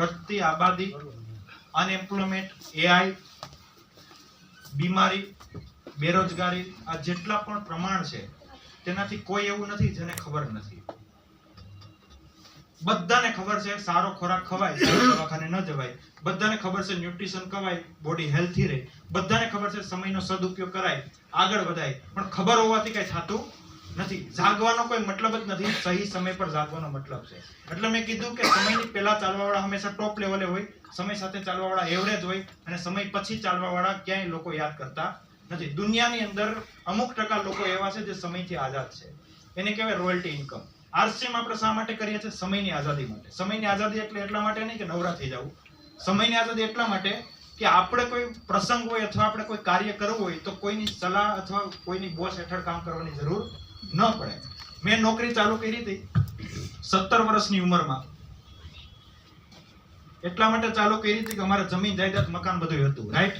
વધતી આબાદી unemployment AI બીમારી, બેરોજગારી, આ જેટલા પણ પ્રમાણ છે, તેનાથી કોઈ એવું નથી જેને ખબર નથી. બધાને ખબર છે, સારો ખોરાક ખવાય દવાખાને ન જવાય. બધાને ખબર છે, ન્યુટ્રિશન ખવાય બોડી હેલ્થી રહે. બધાને ખબર છે, સમયનો સદુપયોગ કરાય, આગળ વધાય. પણ ખબર હોવાથી કઈ થતું નથી. જાગવાનો કોઈ મતલબ જ નથી. સહી સમય પર જાગવાનો મતલબ છે. એટલે મેં કીધું કે સમયની પહેલા ચાલવાવાળા હંમેશા ટોપ લેવલે હોય, સમય સાથે ચાલવાવાળા એવરેજ હોય અને સમય પછી ચાલવાવાળા ક્યાંય લોકો યાદ કરતા નથી. દુનિયાની અંદર અમુક ટકા લોકો એવા છે જે સમયથી આઝાદ છે. એને કહેવાય રોયલ્ટી ઇન્કમ આરસીએમ આપણે શા માટે કરીએ છીએ? સમયની આઝાદી માટે. સમયની આઝાદી એટલે એટલા માટે નહીં કે નવરા થઈ જવું. સમયની આઝાદી એટલા માટે કે આપણે કોઈ પ્રસંગ હોય અથવા આપણે કોઈ કાર્ય કરવું હોય તો કોઈની સલાહ અથવા કોઈની બોસ હેઠળ કામ કરવાની જરૂર ન પડે. મેં નોકરી ચાલુ કરી હતી સત્તર વર્ષની ઉંમરમાં. એટલા માટે ચાલુ કરી હતી કે અમારે જમીન, જાયદાદ, મકાન બધું હતું રાઈટ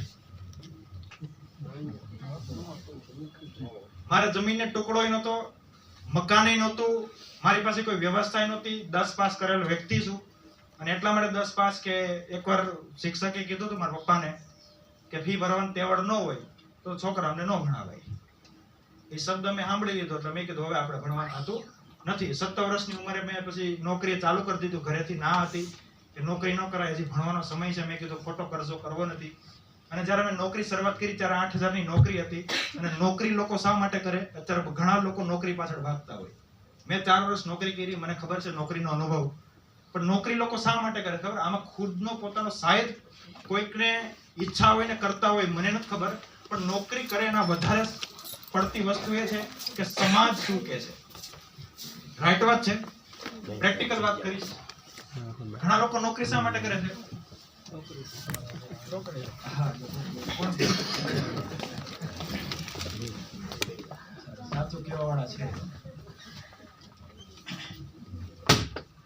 મારે જમીનને ટુકડો નહોતો મકાન નહોતું, મારી પાસે કોઈ વ્યવસ્થા નહોતી. દસ પાસ કરેલો વ્યક્તિ છું. અને એટલા માટે દસ પાસ કે એકવાર શિક્ષકે કીધું હતું મારા પપ્પાને કે ફી ભરવાની તેવડ ન હોય તો છોકરાઓને ન ભણાવાય. એ શબ્દ મેં સાંભળી લીધો એટલે મેં કીધું, હવે આપણે ભણવાનું હતું નથી. સત્તર વર્ષની ઉંમરે મેં પછી નોકરી ચાલુ કરી દીધું, ઘરેથી ના હતી. કે નોકરી ન કરાય, હજી ભણવાનો સમય છે. મેં કીધું, ખોટો કરજો, કરવો નથી. અને જ્યારે મેં નોકરી શરૂઆત કરી, ત્યારે આઠ હજારની નોકરી હતી. અને નોકરી લોકો શા માટે કરે? અત્યારે ઘણા લોકો નોકરી પાછળ ભાગતા હોય. મેં ચાર વર્ષ નોકરી કરી, મને ખબર છે નોકરીનો અનુભવ. પણ નોકરી લોકો શા માટે કરે? ખબર? આમાં ખુદનો પોતાનો શાયદ કોઈકને ઈચ્છા હોય ને કરતા હોય, મને નથી ખબર. પણ નોકરી કરે એના વધારે પડતી વસ્તુ એ છે કે સમાજ શું કહે છે? રાઈટ વાત છે? પ્રેક્ટિકલ વાત કરીશ. ઘણા લોકો નોકરી શા માટે કરે છે? સાચું વાળા છે.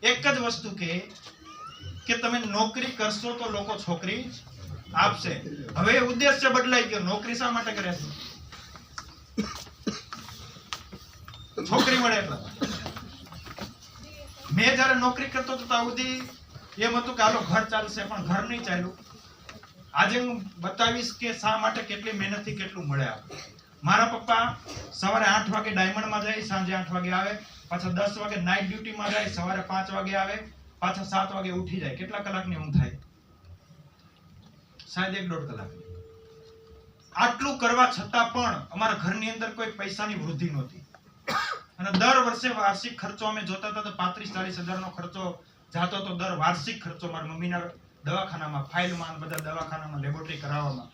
એક જ વસ્તુ કે કે તમે નોકરી કરશો તો લોકો છોકરી આપશે. હવે ઉદ્દેશ્ય બદલાઈ ગયો. નોકરી શા માટે કરે છે? છોકરી મળે એટલે. મેં જ્યારે નોકરી કરતો હતો ત્યાં સુધી એમ હતું કે આલો ઘર ચાલશે. પણ ઘર નહીં ચાલ્યું. આજે હું બતાવીશ કે શા માટે કેટલી મહેનતથી કેટલું મળે આપણે મારા પપ્પા સવારે આઠ વાગે ડાયમંડમાં જાય, સાંજે આઠ વાગે આવે. પાછા દસ વાગે નાઇટ ડ્યુટીમાં જાય, સવારે પાંચ વાગે આવે. પાછા સાત વાગે ઉઠી જાય. કેટલા કલાકની ઊંઘ થાય? સાહેબ એક દોઢ કલાક. આટલું કરવા છતાં પણ અમારા ઘરની અંદર કોઈ પૈસાની વૃદ્ધિ નહોતી. અને દર વર્ષે વાર્ષિક ખર્ચો અમે જોતા હતા, તો પાંત્રીસ, ચાલીસ હજારનો ખર્ચો જાતો તો દર વાર્ષિક ખર્ચો મારા મમ્મીના દવાખાનામાં, ફાઇલમાં બધા દવાખાનામાં લેબોરેટરી કરાવવામાં.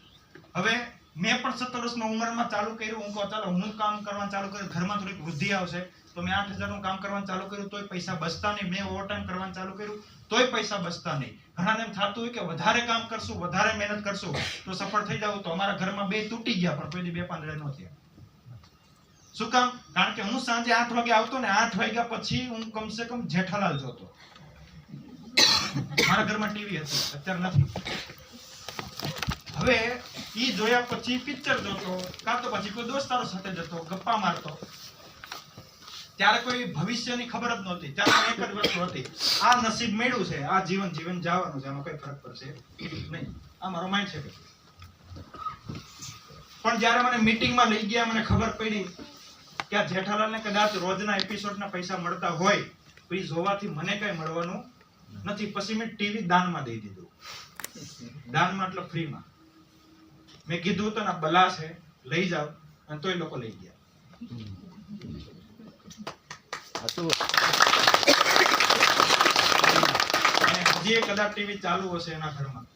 હવે મેં પણ સત્તર વર્ષની ઉંમરમાં ચાલુ કર્યું. હું કહું, ચાલો, હું કામ કરવાનું ચાલુ કર્યું. ઘરમાં થોડીક વૃદ્ધિ આવશે, તો મેં આઠ હજારનું કામ કરવાનું ચાલુ કર્યું, તોય પૈસા બચતા નહીં. મેં ઓવરટાઈમ કરવાનું ચાલુ કર્યું, તોય પૈસા બચતા નહીં. ઘણાને એમ થતું હોય કે વધારે કામ કરશું, વધારે મહેનત કરશું, તો સફળ થઈ જાવ તો અમારા ઘરમાં બે તૂટી ગયા, પણ કોઈ બે પાંદડે ન થયા. શું કામ? કારણ કે હું સાંજે આઠ વાગે આવતો ને આઠ વાગ્યા પછી હું કમસે કમ જેઠાલાલ જોતો. મારા ઘરમાં ટીવી હતી, અત્યારે નથી. હવે ઈ જોયા પછી પિક્ચર જોતો, કાં તો પછી કોઈ દોસ્તારો સાથે જતો, ગપ્પા મારતો. ત્યારે કોઈ ભવિષ્યની ખબર જ નહોતી, ત્યારે એક જ વસ્તુ હતી. આ નસીબ મળ્યું છે, આ જીવન જીવન જવાનું છે, આમાં કોઈ ફરક પડશે નહીં. આ મારો માઇન્ડ છે. પણ જ્યારે મને મીટિંગમાં લઈ ગયા, મને ખબર પડી કે આ જેઠાલાલને કદાચ રોજના એપિસોડના પૈસા મળતા હોય તો ઈ જોવાથી મને કઈ મળવાનું નથી. પછી મેં ટીવી દાનમાં દઈ દીધું. દાનમાં એટલે ફ્રીમાં. મેં કીધું તો ના બલા છે લઈ જાઓ. અને તોય લોકો લઈ ગયા. અને હજી એ કદાચ ટીવી ચાલુ હશે એના ઘરમાં.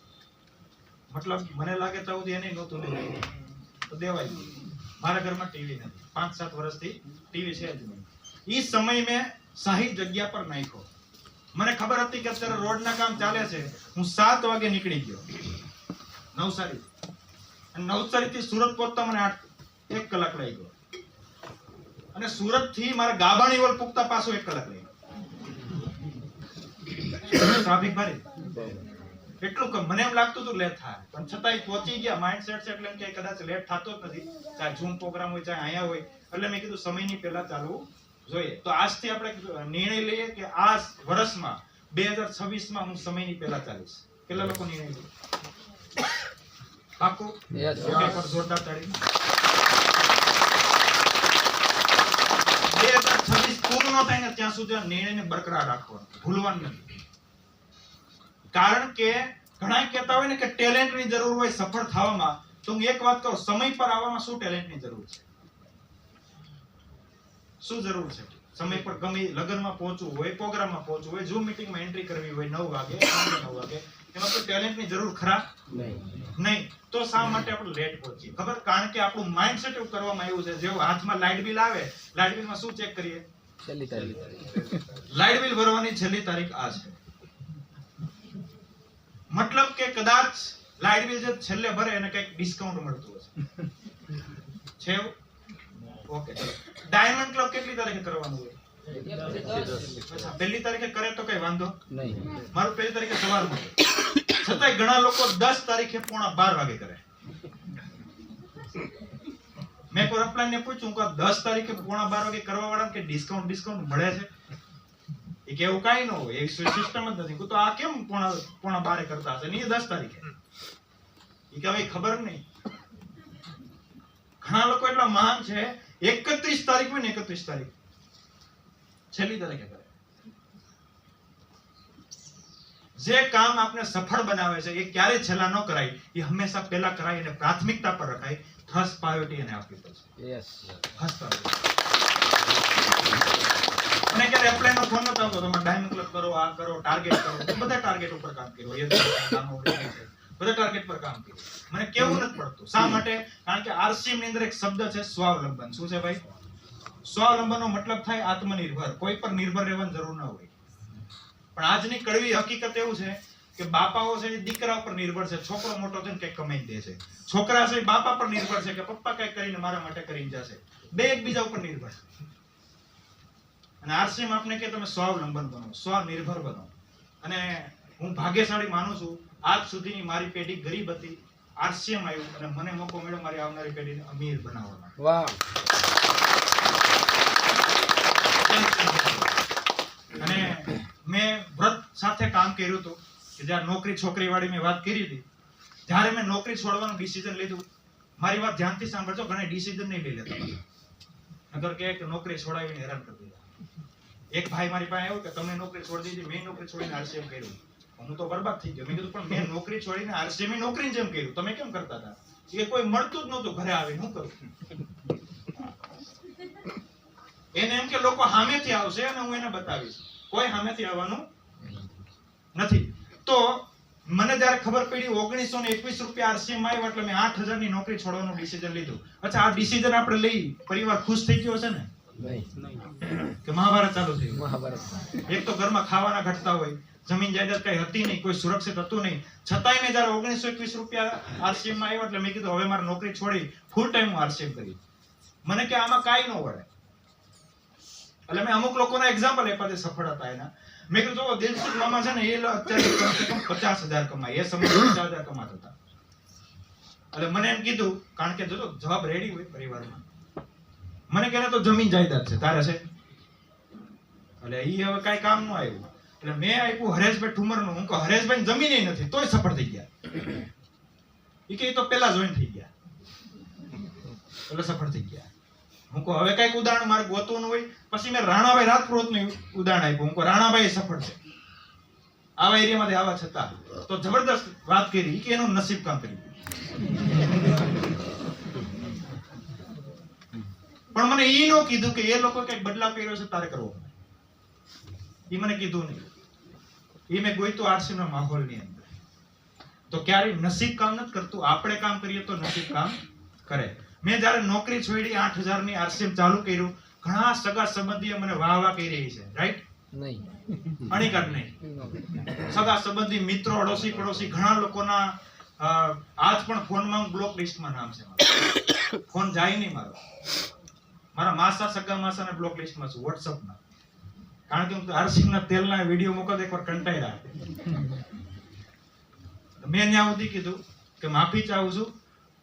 મતલબ મને લાગે તો એને નહોતું લઈ તો નહીં. મારા ઘરમાં ટીવી નથી. પાંચ સાત વર્ષથી ટીવી છે જ નહીં. એ સમય મેં સાહી જગ્યા પર નાખ્યો. મને ખબર હતી કે અત્યારે રોડના કામ ચાલે છે. હું સાત વાગે નીકળી ગયો. નવસારી. અને નવસારી સુરત પહોંચતા મને આઠ, એક કલાક લઈ ગયો અને સુરતથી મારા ગાબાણી વલ પૂગતા પાછો એક કલાક લઈ ટ્રાફિક ભારે? એટલું મને એમ લાગતું હતું લેટ થાય પણ છતાંય પહોંચી ગયા. માઇન્ડ સેટ છે એટલે એમ કે કદાચ લેટ થતો જ નથી. ચાહે ઝૂમ પ્રોગ્રામ હોય ચાહે અહીંયા હોય. એટલે મેં કીધું સમયની પહેલા ચાલવું જોઈએ. તો આજથી આપણે નિર્ણય લઈએ કે આ વર્ષમાં બે હજાર છવ્વીસમાં હું સમયની પહેલા ચાલીશ. કેટલા લોકો નિર્ણય લે? પાકો? પર જોરદાર તાળી. બે હજાર છવ્વીસ પૂર્ણ થાય ને ત્યાં સુધી આ નિર્ણયને બરકરાર રાખવાનો. ભૂલવાનું નથી. કારણ કે ઘણા કહેતા હોય ને કે ટેલેન્ટની જરૂર હોય સફળ થવામાં તો હું એક વાત કહું સમય પર આવવામાં શું ટેલેન્ટની જરૂર છે? શું જરૂર છે? સમય પર ગમે લગ્નમાં પહોંચવું હોય પ્રોગ્રામમાં પહોંચવું હોય ઝૂમ મીટિંગમાં એન્ટ્રી કરવી હોય નવ વાગે નવ વાગે એમાં કોઈ ટેલેન્ટની જરૂર ખરા? નહીં. તો શા માટે આપણે લેટ પહોંચીએ? ખબર? કારણ કે આપણું માઇન્ડસેટ એવું કરવામાં આવ્યું છે. જેવું હાથમાં લાઇટ બિલ આવે લાઇટ બિલમાં શું ચેક કરીએ? છેલ્લી તારીખ. લાઇટ બિલ ભરવાની છેલ્લી તારીખ આ છે. મતલબ કે કદાચ લાઇટ બિલ જે છેલ્લે ભરે એને કંઈક ડિસ્કાઉન્ટ મળતું હશે. છે ઓકે ચલો. ડાયમંડ ક્લબ કેટલી તારીખે કરવાનું હોય? અચ્છા પહેલી તારીખે કરે તો કઈ વાંધો? નહીં. મારું પહેલી તારીખે સવારમાં. છતાંય ઘણા લોકો દસ તારીખે પોણા બાર વાગે કરે. મેં કોઈ ને પૂછ્યું કે દસ તારીખે પોણા બાર વાગે કરવા વાળા કે ડિસ્કાઉન્ટ ડિસ્કાઉન્ટ મળે છે? એ કે એવું કાંઈ ન હોય. એ સિસ્ટમ જ નથી. તો આ કેમ પોણા પોણા બારે કરતા હશે? નહીં દસ તારીખે. એ કે હવે ખબર નહીં. ઘણા લોકો એટલા મહાન છે એકત્રીસ તારીખ હોય ને એકત્રીસ તારીખ. છેલ્લી તારીખે કરે. જે કામ આપણે સફળ બનાવે છે એ ક્યારે છેલ્લા ન કરાય એ હંમેશા પહેલા કરાય અને પ્રાથમિકતા પર રખાય. ફર્સ્ટ પ્રાયોરિટી એને આપવી પડશે યસ ફર્સ્ટ પ્રાયોરિટી અને એપ્લાય નો ફોન નતો આવતો તમે ડાયમંડ ક્લબ કરો, આ કરો ટાર્ગેટ કરો બધા ટાર્ગેટ ઉપર કામ કર્યું. એ બધા ટાર્ગેટ પર કામ કર્યું. મને કેવું નથી પડતું. શા માટે? કારણ કે આરસીએમની અંદર એક શબ્દ છે, સ્વાવલંબન. શું છે ભાઈ? સ્વાવલંબનનો મતલબ થાય આત્મનિર્ભર. કોઈ પર નિર્ભર રહેવાની જરૂર ન હોય. પણ આજની કડવી હકીકત એવું છે કે બાપાઓ છે દીકરા ઉપર નિર્ભર છે. છોકરો મોટો થઈને કંઈક કમાઈ દે છે. છોકરા છે બાપા પર નિર્ભર છે કે પપ્પા કંઈક કરીને મારા માટે કરીને જશે. બે એકબીજા ઉપર નિર્ભર. છે અને આરસીએમ આપને કે તમે સ્વાવલંબન બનો સ્વનિર્ભર બનો. અને હું ભાગ્યશાળી માનું છું આજ સુધીની મારી પેઢી ગરીબ હતી આરસીએમ આવ્યું અને મને મોકો મળ્યો મારી આવનારી પેઢીને અમીર બનાવવાનો. વાહ. અને મેં વ્રત સાથે કામ કર્યું હતું કે જ્યારે નોકરી છોકરી વાળી મેં વાત કરી હતી. જ્યારે મેં નોકરી છોડવાનું ડિસિઝન લીધું મારી વાત ધ્યાનથી સાંભળજો ઘણા ડિસિઝન નહીં લઈ લેતા નગર કે કે નોકરી છોડાવીને હેરાન કરી દીધા. એક ભાઈ મારી પાસે આવ્યો કે તમે નોકરી છોડી દીધી મેં નોકરી છોડીને આરસીએમ કર્યું. હું તો બરબાદ થઈ ગયો. મેં કીધું, પણ મેં નોકરી છોડીને આરસીએમ નોકરી જેમ કર્યું. તમે કેમ કરતા હતા? એ કોઈ મળતું જ નહોતું ઘરે આવીને. હું કરું? એને એમ કે, લોકો સામેથી આવશે અને હું એને બતાવીશ. કોઈ સામેથી આવવાનું નથી. તો મને જ્યારે ખબર પડી, ઓગણીસો ને એકવીસ રૂપિયા આરસીએમ આવ્યો એટલે મેં આઠ હજારની નોકરી છોડવાનું ડિસિઝન લીધું. અચ્છા, આ ડિસિઝન આપણે લઈ, પરિવાર ખુશ થઈ ગયો છે ને? કે મહાભારત ચાલુ થયું મહાભારત. એક તો ઘરમાં ખાવાના ઘટતા હોય જમીન જાયદાદ કઈ હતી નહીં કોઈ સુરક્ષિત હતું નહીં. છતાંય મેં જયારે ઓગણીસો એકવીસ રૂપિયા આરસીએમમાં આવ્યો એટલે મેં કીધું હવે મારે નોકરી છોડી ફૂલ ટાઈમ હું આરસીએમ કરી મને કે આમાં કાંઈ ન વળે. એટલે મેં અમુક લોકોના એક્ઝામ્પલ આપ્યા છે સફળ હતા એના મેં કીધું જો દિલસુખ મામા છે ને એ અત્યારે કમસે કમ પચાસ હજાર કમાય. એ સમય પચાસ હજાર કમાતા હતા. એટલે મને એમ કીધું કારણ કે જો જવાબ રેડી હોય પરિવારમાં. મને કે તો જમીન જાયદાદ છે, તારે છે? એટલે એ હવે કાંઈ કામ ન આવ્યું. એટલે મેં આપ્યું હરેશભાઈ ઠુમરનું. હું કહું, હરેશભાઈ, જમીન નથી, તોય સફળ થઈ ગયા. એ કે તો પેલા જોઈન થઈ ગયા. એટલે સફળ થઈ ગયા. હું કહું, હવે કંઈક ઉદાહરણ મારે ગોતવાનું હોય. પછી મેં રાણાભાઈ રાજપુરોહિતનું ઉદાહરણ આપ્યું. હું કહું, રાણાભાઈ સફળ છે. આવા એરિયામાંથી આવા છતાં તો જબરદસ્ત વાત કરી. કે, એનું નસીબ કામ કર્યું. પણ મને એ ન કીધું કે એ લોકો કંઈક બદલાવ કર્યો છે તારે કરવો એ મને કીધું નહીં. એ મેં ગોઈતું આરસીના માહોલની અંદર. તો ક્યારેય નસીબ કામ નથી કરતું. આપણે કામ કરીએ તો નસીબ કામ કરે. મેં જ્યારે નોકરી છોડી આઠ હજારની આરસીએમ ચાલુ કર્યું ઘણા સગા સંબંધીઓ મને વાહ વાહ કરી રહી છે. રાઈટ નહીં. અણીકટ નહીં. સગા સંબંધી મિત્રો અડોશી પડોશી ઘણા લોકોના આજ પણ ફોનમાં બ્લોક લિસ્ટમાં નામ છે ફોન જાય નહીં મારો. મારા માસા સગા માસાને બ્લોક લિસ્ટમાં છું વોટ્સઅપમાં કારણ કે હું હરસિંહના તેલના વીડિયો મોકલ એકવાર કંટાળ્યા મેં ત્યાં સુધી કીધું કે માફી ચાહું છું,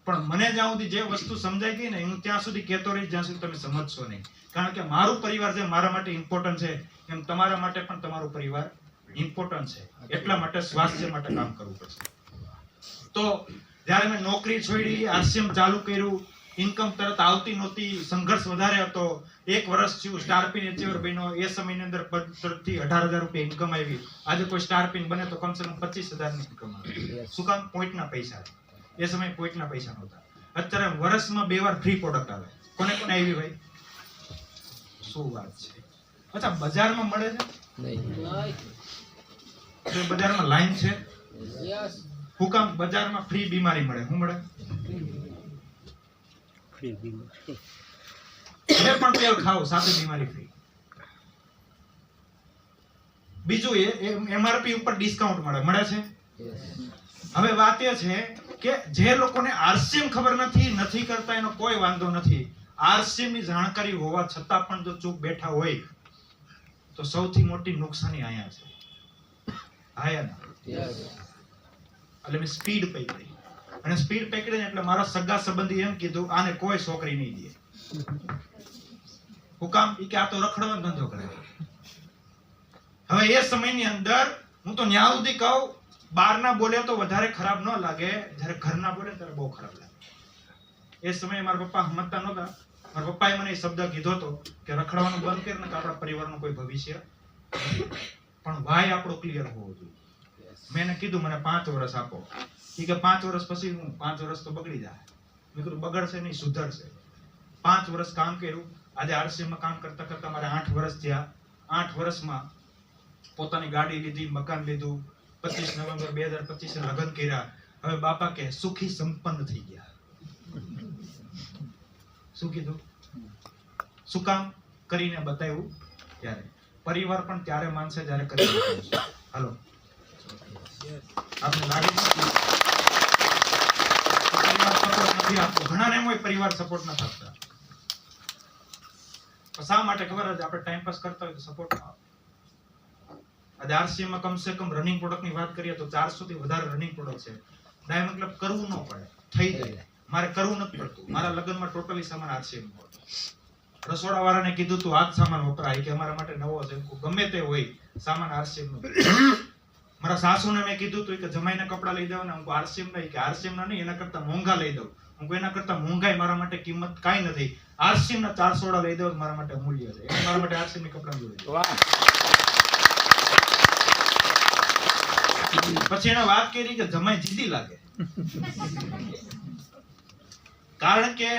પણ મને જ્યાં સુધી જે વસ્તુ સમજાઈ ગઈ ને, હું ત્યાં સુધી કહેતો રહીશ, જ્યાં સુધી તમે સમજશો નહીં. કારણ કે મારું પરિવાર જે મારા માટે ઇમ્પોર્ટન્ટ છે, એમ તમારા માટે પણ તમારું પરિવાર ઇમ્પોર્ટન્ટ છે. એટલા માટે સ્વાસ્થ્ય માટે કામ કરવું પડશે. તો જ્યારે મેં નોકરી છોડી આરસીએમ ચાલુ કર્યું ઇન્કમ તરત આવતી નહોતી સંઘર્ષ વધારે હતો. એક વર્ષ થયું સ્ટાર પિન એચીવર બન્યો. એ સમયની અંદર તરફથી થી અઢાર હજાર રૂપિયા ઇન્કમ આવી. આજે કોઈ સ્ટાર પિન બને તો કમસે કમ પચીસ હજારની ઇન્કમ આવે. શું કામ? પોઈન્ટના પૈસા. એ સમયે પોઈન્ટના પૈસા નહોતા. અત્યારે વર્ષમાં બે વાર ફ્રી પ્રોડક્ટ આવે. કોને કોને આવી ભાઈ? શું વાત છે. અચ્છા બજારમાં મળે છે? તો બજારમાં લાઈન છે? હું કામ બજારમાં ફ્રી બીમારી મળે. શું મળે? જે પણ તેલ ખાવ સાથે બીમારી ફ્રી બીજું એ એમઆરપી ઉપર ડિસ્કાઉન્ટ મળે. મળે છે? હવે વાત એ છે કે જે લોકોને આરસીએમ ખબર નથી નથી કરતા એનો કોઈ વાંધો નથી. આરસીએમની જાણકારી હોવા છતાં પણ જો ચૂક બેઠા હોય તો સૌથી મોટી નુકસાની અહીંયા છે. આયા ના. એટલે મેં સ્પીડ પકડી. અને સ્પીડ પકડી એટલે મારા સગા સંબંધી એમ કીધું આને કોઈ છોકરી નહીં દે. હું કામ કે આ તો રખડવાનો ધંધો કરે હવે એ સમયની અંદર હું તો ન્યા સુધી કહું બહારના બોલે તો વધારે ખરાબ ન લાગે જ્યારે ઘરના બોલે ત્યારે બહુ ખરાબ લાગે. એ સમયે મારા પપ્પા સમજતા નહોતા. મારા પપ્પાએ મને એ શબ્દ કીધો હતો કે રખડવાનું બંધ કરીને ને તો આપણા પરિવારનું કોઈ ભવિષ્ય પણ વાય આપણો ક્લિયર હોવો જોઈએ? મેં એને કીધું મને પાંચ વર્ષ આપો. ઈ કે પાંચ વર્ષ પછી હું, પાંચ વર્ષ તો બગડી જાય. મેં કીધું, બગડશે નહીં, સુધરશે. પાંચ વર્ષ કામ કર્યું. આજે આરસીમાં કામ કરતા કરતા મારે આઠ વર્ષ થયા. આઠ વર્ષમાં પોતાની ગાડી લીધી, મકાન લીધું. પચીસ નવેમ્બર બે હજાર પચીસ લગ્ન કર્યા. હવે બાપા કે સુખી સંપન્ન થઈ ગયા. શું કીધું? શું કામ કરીને બતાવ્યું? ત્યારે. પરિવાર પણ ત્યારે માનશે જ્યારે કરી. હાલો. આપણે લાગે છે કે પરિવાર support નથી આપતો. ઘણાને એમ પરિવાર સપોર્ટ નથી આપતા. શા માટે ખબર જ આપણે ટાઈમ પાસ કરતા હોય તો સપોર્ટ આજે આરસીએમાં કમસે કમ રનિંગ પ્રોડક્ટની વાત કરીએ તો ચારસો થી વધારે રનિંગ પ્રોડક્ટ છે. ડાય મતલબ કરવું ન પડે. થઈ જાય. મારે કરવું નથી પડતું. મારા લગ્નમાં ટોટલી સામાન આરસીએમ હતો. રસોડા વાળાને કીધું, તું આ જ સામાન વપરાય કે અમારા માટે નવો છે. ગમે તે હોય, સામાન આરસીએમ નો. મારા સાસુને મેં કીધું તું કે જમાઈને કપડાં લઈ દઉં ને હું આરસીએમ નહીં કે આરસીએમ ના નહીં, એના કરતા મોંઘા લઈ દઉં. હું કહું, એના કરતા મોંઘાઈ મારા માટે કિંમત કાંઈ નથી. આરસીમ ના ચારસોડા લઈ દઉં મારા માટે અમૂલ્ય છે. મારા માટે આરસીમની કપડાં જોડે પછી એને વાત કરી કે જમાઈ જીદી લાગે. કારણ કે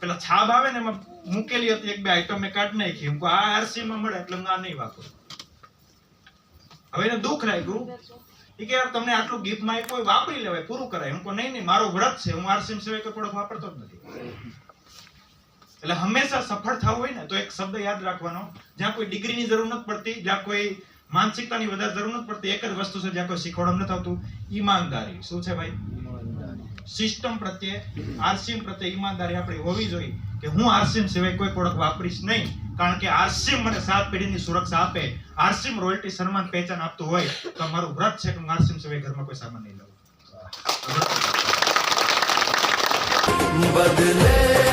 પેલા છાબ આવે ને એમાં મૂકેલી હતી એક બે આઈટમ મેં કાઢ નાખી. હું આ આરસી માં મળે એટલે હું આ નહીં વાપરું. હવે એને દુઃખ લાગ્યું. કે યાર તમને આટલું ગિફ્ટમાં કોઈ વાપરી લેવાય પૂરું કરાય. હું કહું, નહીં નહીં મારો વ્રત છે. હું આરસીએમ સિવાય કોઈ પ્રોડક્ટ વાપરતો જ નથી. એટલે હંમેશા સફળ થવું હોય ને તો એક શબ્દ યાદ રાખવાનો. જ્યાં કોઈ ડિગ્રીની જરૂર નથી પડતી જ્યાં કોઈ માનસિકતાની વધારે જરૂર નથી પડતી એક જ વસ્તુ છે જ્યાં કોઈ શીખવાડવાનું નથી આવતું ઈમાનદારી. શું છે ભાઈ? સિસ્ટમ પ્રત્યે આરસીએમ પ્રત્યે ઈમાનદારી આપણી હોવી જોઈએ કે હું આરસીએમ સિવાય કોઈ પ્રોડક્ટ વાપરીશ નહીં. કારણ કે આરસીએમ મને સાત પેઢીની સુરક્ષા આપે, આરસીએમ રોયલ્ટી સન્માન પહેચાન આપતું હોય, તો મારું વ્રત છે કે હું આરસીએમ સિવાય ઘરમાં કોઈ સામાન નહીં લઉં. બદલે